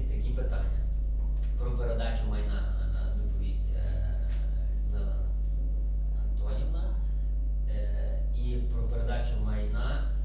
такі такі питання про передачу майна е, нас доповість е, Людмила Антонівна е, і про передачу майна.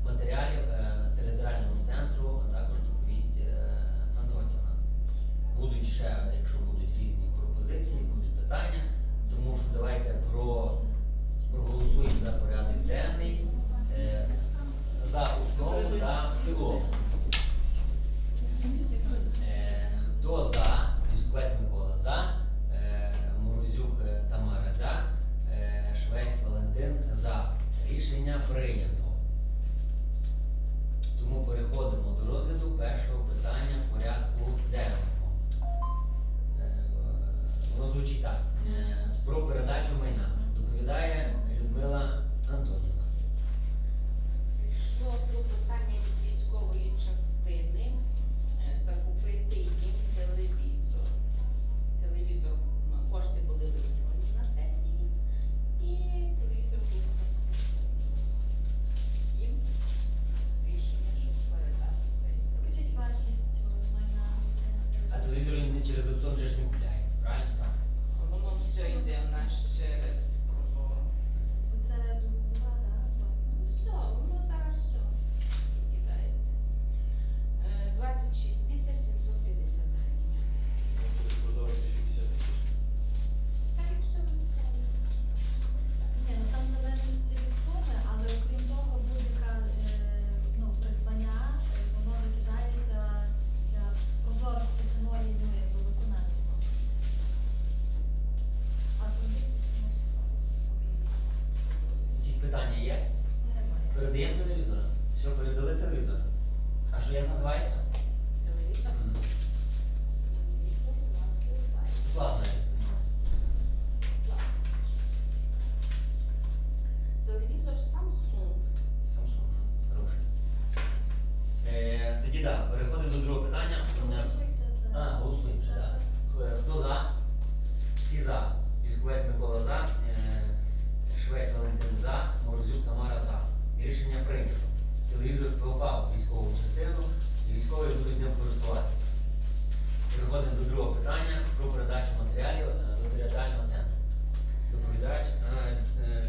Все передали телевізор? А що як називається? взяв військову частину і військові будуть ним користуватися. Переходимо до другого питання про передачу матеріалів е, до територіального центру. Доповідач е, е,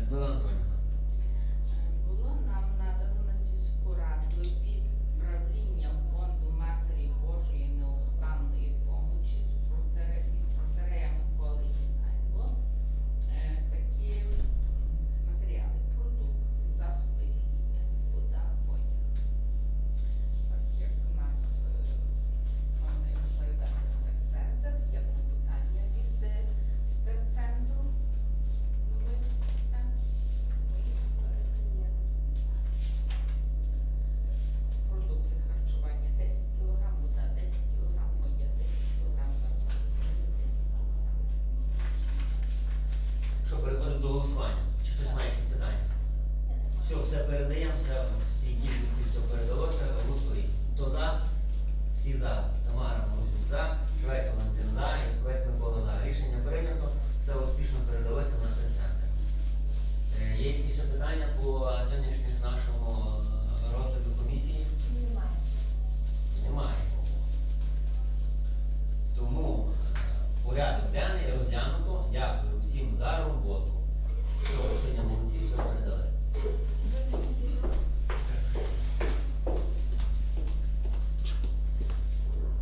se a se